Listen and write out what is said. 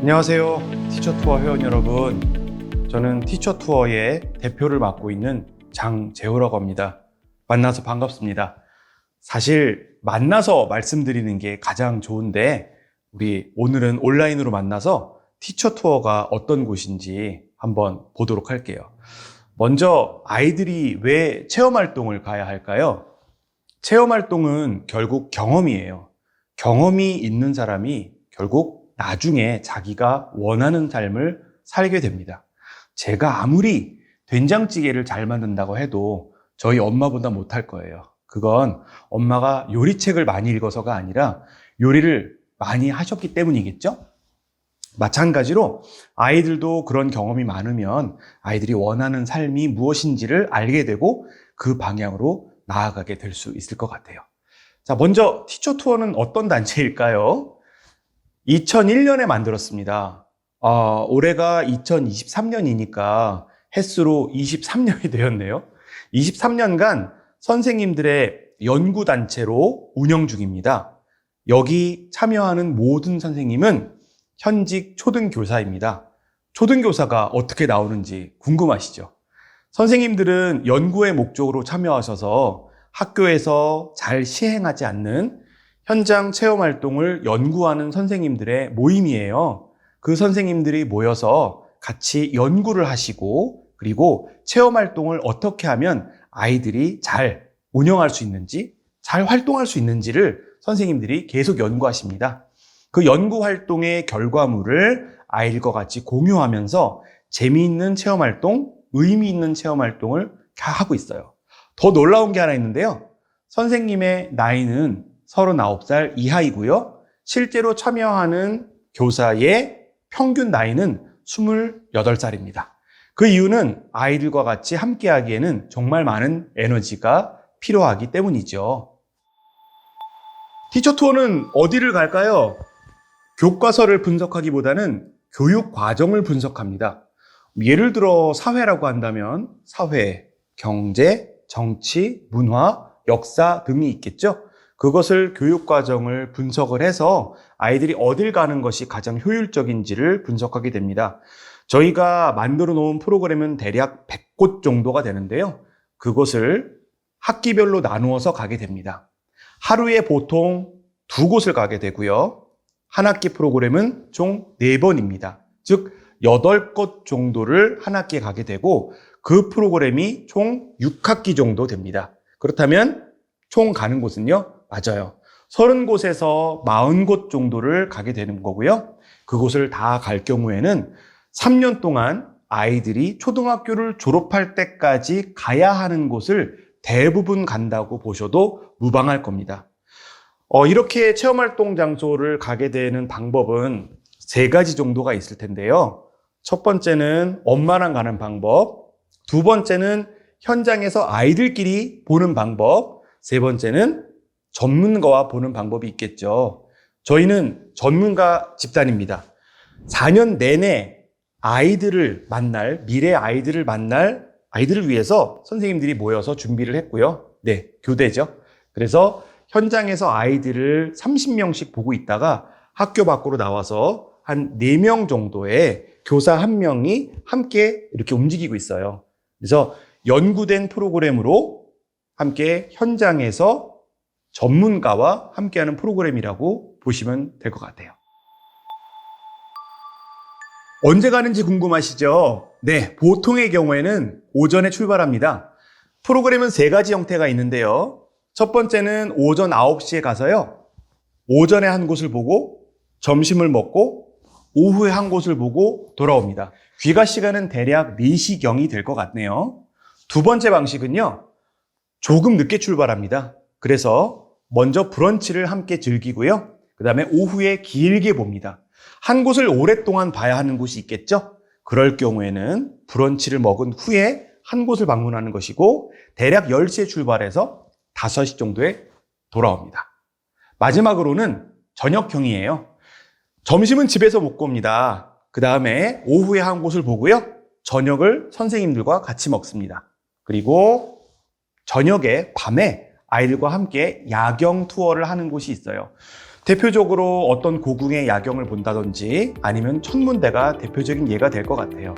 안녕하세요. 티처 투어 회원 여러분. 저는 티처 투어의 대표를 맡고 있는 장재호라고 합니다. 만나서 반갑습니다. 사실 만나서 말씀드리는 게 가장 좋은데 우리 오늘은 온라인으로 만나서 티처 투어가 어떤 곳인지 한번 보도록 할게요. 먼저 아이들이 왜 체험 활동을 가야 할까요? 체험 활동은 결국 경험이에요. 경험이 있는 사람이 결국 나중에 자기가 원하는 삶을 살게 됩니다. 제가 아무리 된장찌개를 잘 만든다고 해도 저희 엄마보다 못할 거예요. 그건 엄마가 요리책을 많이 읽어서가 아니라 요리를 많이 하셨기 때문이겠죠? 마찬가지로 아이들도 그런 경험이 많으면 아이들이 원하는 삶이 무엇인지를 알게 되고 그 방향으로 나아가게 될 수 있을 것 같아요. 자, 먼저 티처 투어는 어떤 단체일까요? 2001년에 만들었습니다. 어, 올해가 2023년이니까 햇수로 23년이 되었네요. 23년간 선생님들의 연구단체로 운영 중입니다. 여기 참여하는 모든 선생님은 현직 초등교사입니다. 초등교사가 어떻게 나오는지 궁금하시죠? 선생님들은 연구의 목적으로 참여하셔서 학교에서 잘 시행하지 않는 현장 체험 활동을 연구하는 선생님들의 모임이에요. 그 선생님들이 모여서 같이 연구를 하시고 그리고 체험 활동을 어떻게 하면 아이들이 잘 운영할 수 있는지 잘 활동할 수 있는지를 선생님들이 계속 연구하십니다. 그 연구 활동의 결과물을 아이들과 같이 공유하면서 재미있는 체험 활동, 의미 있는 체험 활동을 다 하고 있어요. 더 놀라운 게 하나 있는데요. 선생님의 나이는 39살 이하이고요. 실제로 참여하는 교사의 평균 나이는 28살입니다. 그 이유는 아이들과 같이 함께 하기에는 정말 많은 에너지가 필요하기 때문이죠. 티처 투어는 어디를 갈까요? 교과서를 분석하기보다는 교육 과정을 분석합니다. 예를 들어 사회라고 한다면 사회, 경제, 정치, 문화, 역사 등이 있겠죠. 그것을 교육 과정을 분석을 해서 아이들이 어딜 가는 것이 가장 효율적인지를 분석하게 됩니다. 저희가 만들어 놓은 프로그램은 대략 100곳 정도가 되는데요. 그곳을 학기별로 나누어서 가게 됩니다. 하루에 보통 두 곳을 가게 되고요. 한 학기 프로그램은 총 4번입니다. 즉, 8곳 정도를 한 학기에 가게 되고 그 프로그램이 총 6학기 정도 됩니다. 그렇다면 총 가는 곳은요? 맞아요. 30곳에서 40곳 정도를 가게 되는 거고요. 그곳을 다 갈 경우에는 3년 동안 아이들이 초등학교를 졸업할 때까지 가야 하는 곳을 대부분 간다고 보셔도 무방할 겁니다. 어, 이렇게 체험활동 장소를 가게 되는 방법은 세 가지 정도가 있을 텐데요. 첫 번째는 엄마랑 가는 방법, 두 번째는 현장에서 아이들끼리 보는 방법, 세 번째는 전문가와 보는 방법이 있겠죠. 저희는 전문가 집단입니다. 4년 내내 아이들을 만날, 미래 아이들을 만날 아이들을 위해서 선생님들이 모여서 준비를 했고요. 네, 교대죠. 그래서 현장에서 아이들을 30명씩 보고 있다가 학교 밖으로 나와서 한 4명 정도의 교사 한 명이 함께 이렇게 움직이고 있어요. 그래서 연구된 프로그램으로 함께 현장에서 전문가와 함께하는 프로그램이라고 보시면 될 것 같아요. 언제 가는지 궁금하시죠? 네, 보통의 경우에는 오전에 출발합니다. 프로그램은 세 가지 형태가 있는데요. 첫 번째는 오전 9시에 가서요. 오전에 한 곳을 보고 점심을 먹고 오후에 한 곳을 보고 돌아옵니다. 귀가 시간은 대략 4시경이 될 것 같네요. 두 번째 방식은요. 조금 늦게 출발합니다. 그래서 먼저 브런치를 함께 즐기고요. 그 다음에 오후에 길게 봅니다. 한 곳을 오랫동안 봐야 하는 곳이 있겠죠? 그럴 경우에는 브런치를 먹은 후에 한 곳을 방문하는 것이고 대략 10시에 출발해서 5시 정도에 돌아옵니다. 마지막으로는 저녁형이에요. 점심은 집에서 먹고 옵니다. 그 다음에 오후에 한 곳을 보고요. 저녁을 선생님들과 같이 먹습니다. 그리고 저녁에 밤에 아이들과 함께 야경 투어를 하는 곳이 있어요. 대표적으로 어떤 고궁의 야경을 본다든지 아니면 천문대가 대표적인 예가 될 것 같아요.